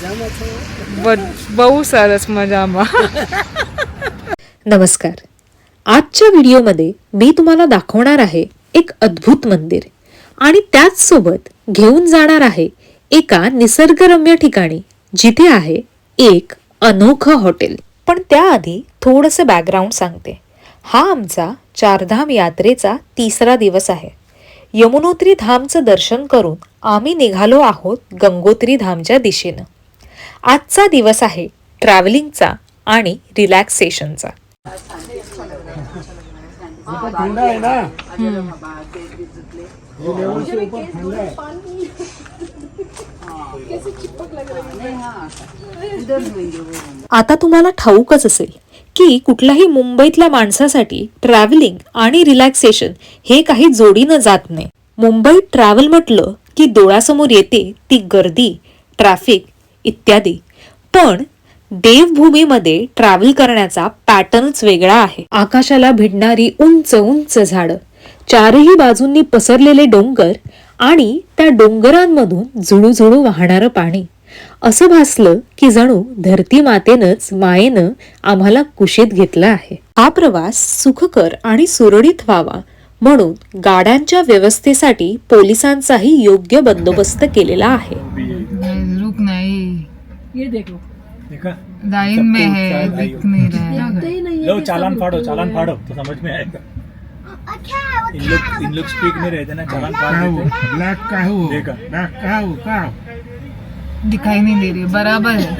બ- બહુ સરસ મજામાં नमस्कार आजच्या व्हिडिओमध्ये मी तुम्हाला दाखवणार आहे एक अद्भुत मंदिर आणि त्याच सोबत घेऊन जाणार आहे एका निसर्गरम्य ठिकाणी जिथे आहे एक अनोखं हॉटेल पण त्याआधी थोडंसं बॅकग्राऊंड सांगते हा आमचा चारधाम यात्रेचा तिसरा दिवस आहे यमुनोत्री धामचं दर्शन करून आम्ही निघालो आहोत गंगोत्री धामच्या दिशेनं आजचा दिवस आहे ट्रॅव्हलिंगचा आणि रिलॅक्सेशनचा. आता तुम्हाला ठाऊकच असेल की कुठल्याही मुंबईतल्या माणसासाठी ट्रॅव्हलिंग आणि रिलॅक्सेशन हे काही जोडीनं जात नाही. मुंबईत ट्रॅव्हल म्हटलं की डोळ्यासमोर येते ती गर्दी ट्रॅफिक इत्यादी. पण देवभूमीमध्ये ट्रॅव्हल करण्याचा पॅटर्नच वेगळा आहे. आकाशाला भिडणारी उंच उंच झाडं चारही बाजूंनी पसरलेले डोंगर आणि त्या डोंगरांमधून झुळूझुळू वाहणारं पाणी. असं भासलं की जणू धरती मातेनंच मायेनं आम्हाला कुशीत घेतलं आहे. हा प्रवास सुखकर आणि सुरळीत व्हावा म्हणून गाड्यांच्या व्यवस्थेसाठी पोलिसांचाही योग्य बंदोबस्त केलेला आहे. रुक नहीं देखा लाइन में है दिख नहीं रहा है। लो चालान फाड़ो चालान फाड़ो तो समझ में आएगा। इन लोग इन लोग स्पीक में रहते ना चालान फाड़ देते ब्लैक का है वो? देखा? ब्लैक का है का दिखाई नहीं दे रही बराबर है।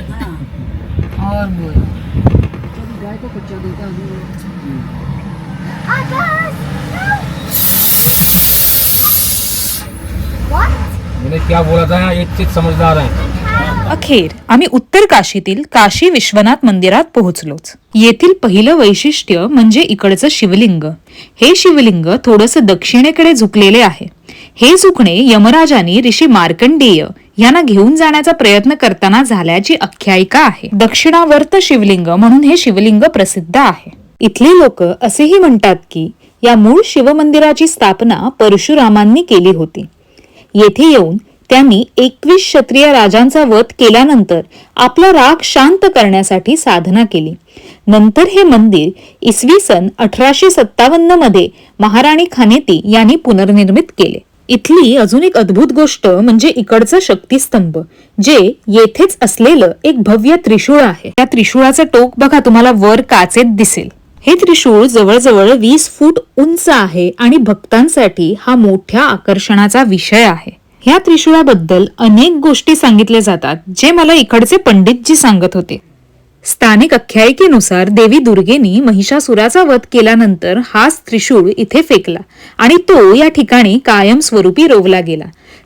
और बोल। मैंने क्या बोला था? एक चीज समझदार है। अखेर आम्ही उत्तर काशीतील काशी विश्वनाथ मंदिरात पोहोचलोच. येथील पहिलं वैशिष्ट्य म्हणजे इकडचं शिवलिंग. हे शिवलिंग थोडस दक्षिणेकडे झुकलेले आहे. हे झुकणे यमराजानी ऋषी मार्कंडेय यांना घेऊन जाण्याचा प्रयत्न करताना झाल्याची आख्यायिका आहे. दक्षिणावर्त शिवलिंग म्हणून हे शिवलिंग प्रसिद्ध आहे. इथले लोक असेही म्हणतात की या मूळ शिवमंदिराची स्थापना परशुरामांनी केली होती. येथे येऊन त्यांनी एकवीस क्षत्रिय राजांचा वध केल्यानंतर आपला राग शांत करण्यासाठी साधना केली. नंतर हे मंदिर इसवी सन अठराशे सत्तावन्नमध्ये महाराणी खानेती यांनी पुनर्निर्मित केले. इथली अजून एक अद्भुत गोष्ट म्हणजे इकडचं शक्तिस्तंभ जे येथेच असलेलं एक भव्य त्रिशूळ आहे. त्या त्रिशूळाचं टोक बघा तुम्हाला वर काचेत दिसेल. हे त्रिशूळ जवळजवळ वीस फूट उंच आहे आणि भक्तांसाठी हा मोठ्या आकर्षणाचा विषय आहे. ह्या त्रिशूळाबद्दल अनेक गोष्टी सांगितल्या जातात जे मला इकडचे पंडितजी सांगत होते. स्थानिक आख्यायिकेनुसार देवी दुर्गेनी महिषासुराचा वध केल्यानंतर हाच त्रिशूळ इथे फेकला आणि तो या ठिकाणी कायमस्वरूपी रोवला गेला.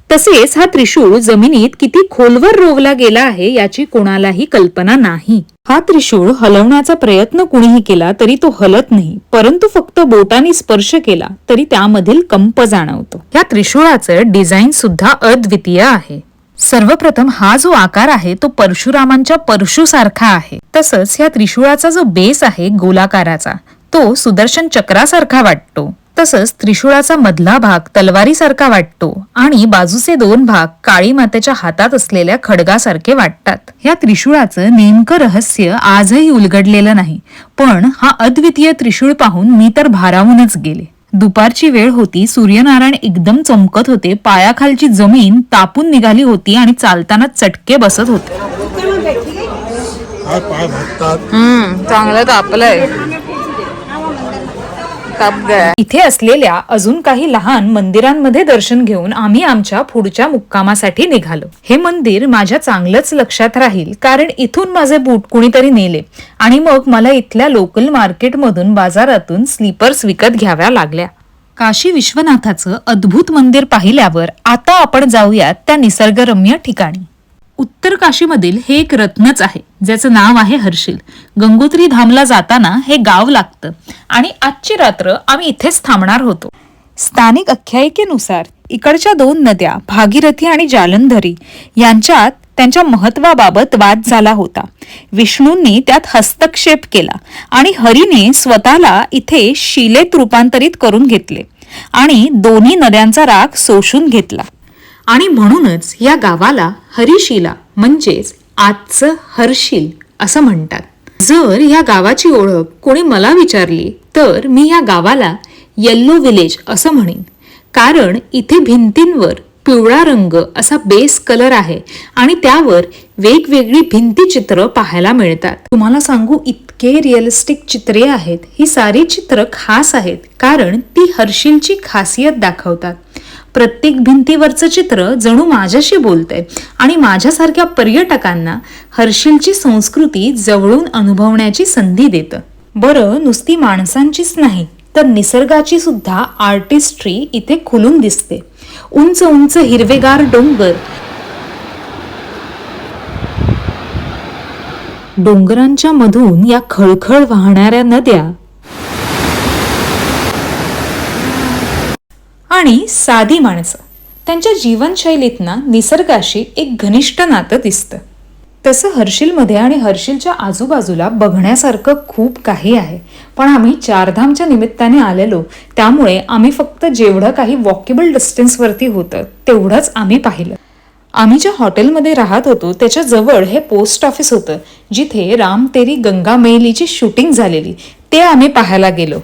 तसेच हा त्रिशूळ जमिनीत किती खोलवर रोवला गेला आहे याची कोणालाही कल्पना नाही. हा त्रिशूळ हलवण्याचा प्रयत्न कुणीही केला तरी तो हलत नाही परंतु फक्त बोटाने स्पर्श केला तरी त्यामधील कंप जाणवतो. या त्रिशूळाचं डिझाईन सुद्धा अद्वितीय आहे. सर्वप्रथम हा जो आकार आहे तो परशुरामांच्या परशुसारखा आहे. तसंच या त्रिशूळाचा जो बेस आहे गोलाकाराचा तो सुदर्शन चक्रासारखा वाटतो. तसंच त्रिशूळाचा मधला भाग तलवारीसारखा वाटतो आणि बाजूचे दोन भाग काळी मातेच्या हातात असलेल्या खडगासारखे वाटतात. या त्रिशूळाचं नेमकं रहस्य आजही उलगडलेलं नाही पण हा अद्वितीय त्रिशूळ पाहून मी तर भारावूनच गेले. दुपारची वेळ होती सूर्यनारायण एकदम चमकत होते पायाखालची जमीन तापून निघाली होती आणि चालताना चटके बसत होते. चांगलं तापलंय. इथे असलेल्या अजून काही लहान मंदिरांमध्ये दर्शन घेऊन आम्ही आमच्या पुढच्या मुक्कामासाठी निघालो. हे मंदिर माझ्या चांगलंच लक्षात राहील कारण इथून माझे बूट कुणीतरी नेले. आणि मग मला इथल्या लोकल मार्केटमधून बाजारातून स्लीपर्स विकत घ्याव्या लागल्या. काशी विश्वनाथाचं अद्भुत मंदिर पाहिल्यावर आता आपण जाऊयात त्या निसर्गरम्य ठिकाणी. उत्तर काशीमधील हे एक रत्नच आहे ज्याचं नाव आहे हर्षिल. गंगोत्री धामला जाताना हे गाव लागतं आणि आजची रात्र आम्ही इथेच थांबणार होतो. स्थानिक आख्यायिकेनुसार इकडच्या दोन नद्या भागीरथी आणि जालंधरी यांच्यात त्यांच्या महत्वाबाबत वाद झाला होता. विष्णूंनी त्यात हस्तक्षेप केला आणि हरीने स्वतःला इथे शिलेत रूपांतरित करून घेतले आणि दोन्ही नद्यांचा राग सोशून घेतला. आणि म्हणूनच या गावाला हरिशिला म्हणजेच आजचं हर्षिल असं म्हणतात. जर ह्या गावाची ओळख कोणी मला विचारली तर मी ह्या गावाला येल्लो विलेज असं म्हणेन. कारण इथे भिंतींवर पिवळा रंग असा बेस कलर आहे आणि त्यावर वेगवेगळी भिंती चित्र पाहायला मिळतात. तुम्हाला सांगू इतके रिअलिस्टिक चित्रे आहेत. ही सारी चित्र खास आहेत कारण ती हर्षिलची खासियत दाखवतात. प्रत्येक भिंतीवरचं चित्र जणू माझ्याशी बोलतंय. आणि माझ्यासारख्या पर्यटकांना हर्षिलची संस्कृती जवळून अनुभवण्याची संधी देतं. बरं नुसती माणसांचीच नाही तर निसर्गाची सुद्धा आर्टिस्ट्री इथे खुलून दिसते. उंच उंच हिरवेगार डोंगर. डोंगरांच्या मधून या खळखळ वाहणाऱ्या नद्या आणि साधी माणसं. त्यांच्या जीवनशैलीतना निसर्गाशी एक घनिष्ठ नातं दिसतं. तसं हर्षिलमध्ये आणि हर्षिलच्या आजूबाजूला बघण्यासारखं खूप काही आहे. पण आम्ही चारधामच्या निमित्ताने आलेलो त्यामुळे आम्ही फक्त जेवढं काही वॉकेबल डिस्टन्सवरती होतं तेवढंच आम्ही पाहिलं. आम्ही ज्या हॉटेलमध्ये राहत होतो त्याच्याजवळ हे पोस्ट ऑफिस होतं जिथे राम तेरी गंगा मेलीची शूटिंग झालेली ते आम्ही पाहायला गेलो.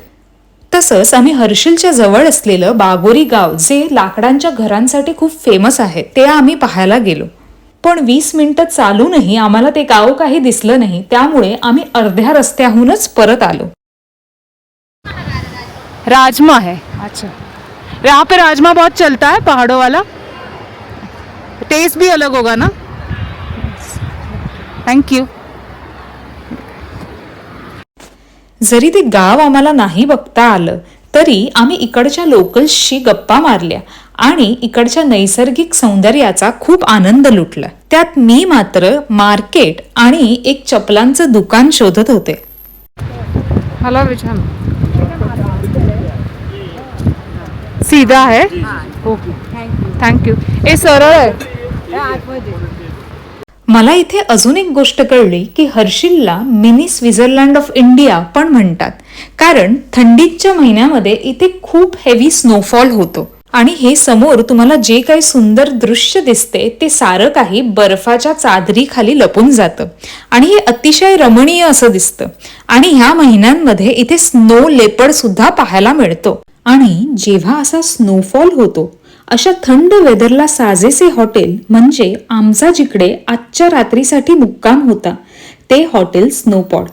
तसंच आम्ही हर्षिलच्या जवळ असलेलं बागोरी गाव जे लाकडांच्या घरांसाठी खूप फेमस आहे ते आम्ही पाहायला गेलो. पण वीस मिनिटं चालूनही आम्हाला ते गाव काही दिसलं नाही त्यामुळे आम्ही अर्ध्या रस्त्याहूनच परत आलो. राजमा है अच्छा. यहाँ पे राजमा बहुत चलता है पहाड़ों वाला। टेस्ट भी अलग होगा ना? थैंक यू जरी ते गाव आम्हाला नाही बघता आलं तरी आम्ही इकडच्या लोकल्सशी गप्पा मारल्या आणि इकडच्या नैसर्गिक सौंदर्याचा खूप आनंद लुटला. त्यात मी मात्र मार्केट आणि एक चपलांचं दुकान शोधत होते. हला बिछाना सीधा है. ओके. थैंक यू ए सरळ आहे. मला इथे अजून एक गोष्ट कळली की हर्षिलला मिनी स्वित्झर्लंड ऑफ इंडिया पण म्हणतात. कारण थंडीच्या महिन्यामध्ये इथे खूप हेवी स्नोफॉल होतो. आणि हे समोर तुम्हाला जे काही सुंदर दृश्य दिसते ते सारं काही बर्फाच्या चादरीखाली लपून जातं. आणि हे अतिशय रमणीय असं दिसतं. आणि ह्या महिन्यांमध्ये इथे स्नो लेपड सुद्धा पाहायला मिळतो. आणि जेव्हा असा स्नोफॉल होतो अशा थंड वेदरला साजेसे हॉटेल म्हणजे आमचा जिकडे आजच्या रात्रीसाठी मुक्काम होता ते हॉटेल स्नोपॉड.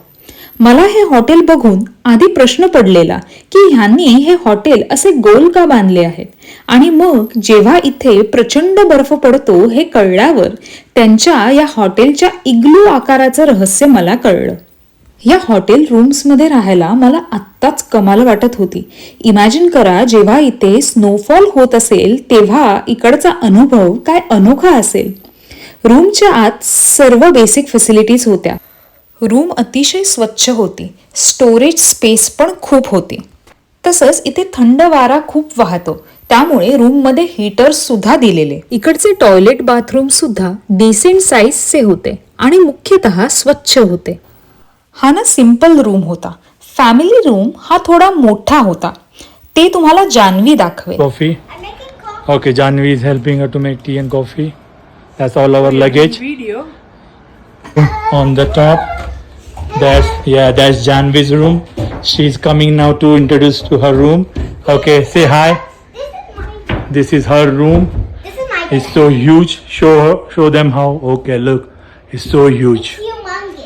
मला हे हॉटेल बघून आधी प्रश्न पडलेला की ह्यांनी हे हॉटेल असे गोल का बांधले आहेत? आणि मग जेव्हा इथे प्रचंड बर्फ पडतो हे कळल्यावर त्यांच्या या हॉटेलच्या इग्लू आकाराचं रहस्य मला कळलं. या हॉटेल रूम्समध्ये राहायला मला आत्ताच कमाल वाटत होती. इमॅजिन करा जेव्हा इथे स्नोफॉल होत असेल तेव्हा इकडचा अनुभव काय अनोखा असेल. रूमच्या आत सर्व बेसिक फॅसिलिटीज होत्या. रूम अतिशय स्वच्छ होती. स्टोरेज स्पेस पण खूप होती. तसंच इथे थंड वारा खूप वाहतो. त्यामुळे रूममध्ये हीटर्स सुद्धा दिलेले. इकडचे टॉयलेट बाथरूम सुद्धा डिसेंट साईजचे होते आणि मुख्यतः स्वच्छ होते. हा ना सिंपल रूम होता. फॅमिली रूम हा थोडा मोठा होता. ते तुम्हाला Janhavi दाखवे coffee okay Janhavi is helping to make tea and coffee that's all our luggage on the top that's yeah that's Janhavi's room she is coming now to introduce to her room okay say hi this is her room it's so huge show show them how okay look it's so huge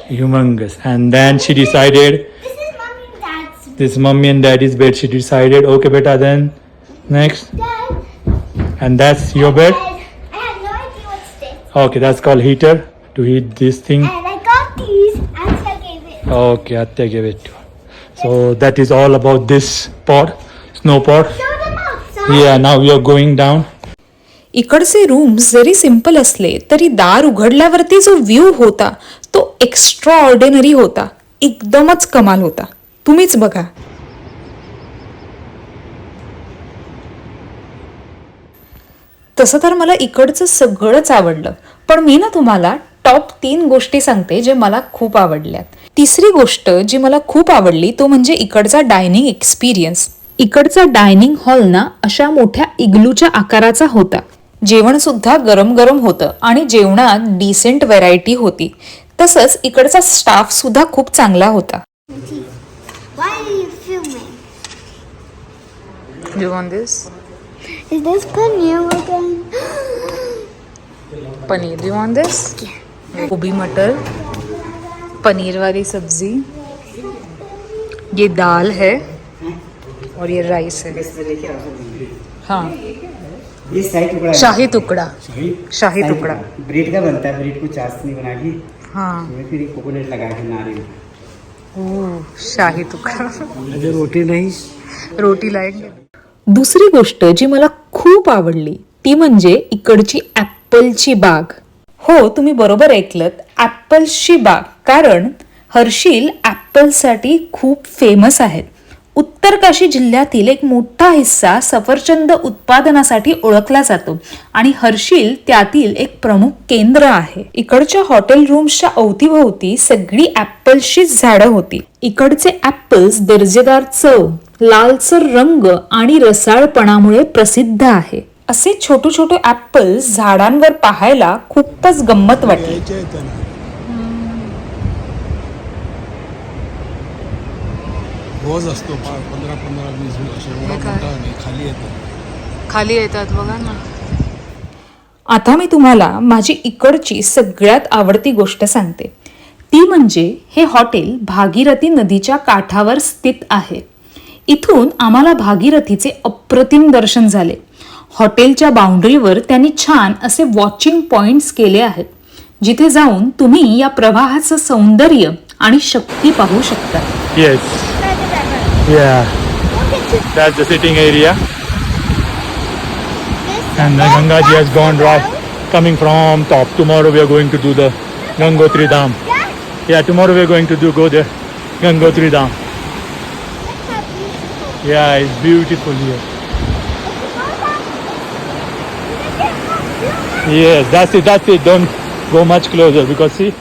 humongous. And then she decided This is mommy and dad's this mommy and daddy's bed. She decided. Okay, beta. Then next, dad. and that's your bed. I have no idea what's this. Okay, that's called heater to heat this thing. And I got these and I gave it. Okay, Atya gave it to her. So that is all about this pod, snow pod. Show them outside. Yeah, now we are going down. इकडचे rooms जरी simple असले तरी दार उघडल्यावरती जो view होता तो extra ordinary होता. एकदमच कमाल होता. तुम्हीच बघा. तसं तर मला इकडचं सगळंच आवडलं. पण मी ना तुम्हाला टॉप तीन गोष्टी सांगते जे मला खूप आवडल्यात. तिसरी गोष्ट जी मला खूप आवडली तो म्हणजे इकडचा डायनिंग एक्सपिरियन्स इकडचा डायनिंग हॉल ना अशा मोठ्या इग्लूच्या आकाराचा होता. जेवण सुद्धा गरम गरम होतं आणि जेवणात डिसेंट व्हरायटी होती तसंच इकडचा स्टाफ सुद्धा खूप चांगला होता Why are you filming? You want this? Is this paneer again? Paneer Do you want this? गोभी मटर पनीर वाली सब्जी ये दाल है और ये राइस है हाँ ये शाही टुकड़ा है। शाही टुकड़ा शाही? शाही टुकड़ा ब्रेड का बनता? है ब्रेड को चाशनी बना के हाँ. उसमें फिर कोकोनट लगा के नारियल ओह, शाही टुकड़ा मुझे रोटी नहीं. रोटी लाएंगे दुसरी गोष्ट जी मला खूप आवडली ती म्हणजे इकडची ॲपलची बाग. हो तुम्ही बरोबर ऐकलत ॲपल्सची बाग. कारण हर्षिल ॲपलसाठी खूप फेमस आहेत. उत्तरकाशी जिल्ह्यातील एक मोठा हिस्सा सफरचंद उत्पादनासाठी ओळखला जातो आणि हर्षिल त्यातील एक प्रमुख केंद्र आहे. इकडच्या हॉटेल रूम्सच्या अवतीभोवती सगळी ॲपल्सचीच झाडं होती. इकडचे ऍपल्स दर्जेदार चव लालसर रंग आणि रसाळपणामुळे प्रसिद्ध आहे. असे छोटे छोटे ऍपल्स झाडांवर पाहायला खूपच गंमत वाटली. रोज असतो पंधरा पंधरा वीस वीस असे एवढा मोठा नाही खाली येतो. खाली येतात बघा ना. आता मी तुम्हाला माझी इकडची सगळ्यात आवडती गोष्ट सांगते. ती म्हणजे हे हॉटेल भागीरथी नदीच्या काठावर स्थित आहे. इथून आम्हाला भागीरथीचे अप्रतिम दर्शन झाले. हॉटेलच्या बाउंड्रीवर त्यांनी छान असे वॉचिंग पॉइंट्स केले आहेत जिथे जाऊन तुम्ही या प्रवाहाचं सौंदर्य आणि शक्ती पाहू शकता. Yes. Yeah. That's the sitting area. And the Gangaji has gone right, coming from top. Tomorrow we are going to do the Gangotri Dam. Yeah, tomorrow we are going to do go the Gangotri Dam. Yeah, it's beautiful here. Yes, that's it, that's it. Don't go much closer because see,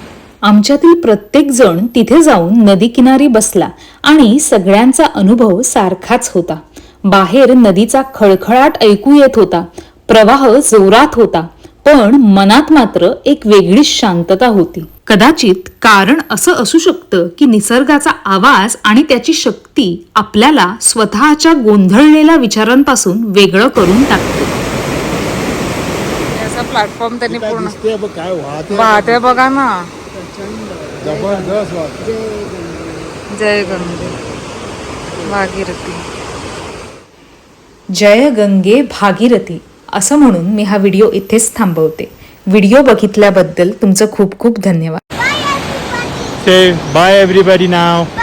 आमच्यातील प्रत्येक जण तिथे जाऊन नदीकिनारी बसला आणि सगळ्यांचा अनुभव सारखाच होता. बाहेर नदीचा खळखळाट ऐकू येत होता. प्रवाह जोरात होता पण मनात मात्र एक वेगळीच शांतता होती. कदाचित कारण असं असू शकतं की निसर्गाचा आवाज आणि त्याची शक्ती आपल्याला स्वतःच्या गोंधळलेल्या विचारांपासून वेगळं करून टाकते. असा प्लॅटफॉर्म त्यांनी पूर्ण बघा ना. जबरदस्त जय गंगे. भागीरथी. जय गंगे भागीरथी. असं म्हणून मी हा व्हिडिओ इथेच थांबवते. व्हिडिओ बघितल्याबद्दल तुमचं खूप खूप धन्यवाद. Bye everybody now.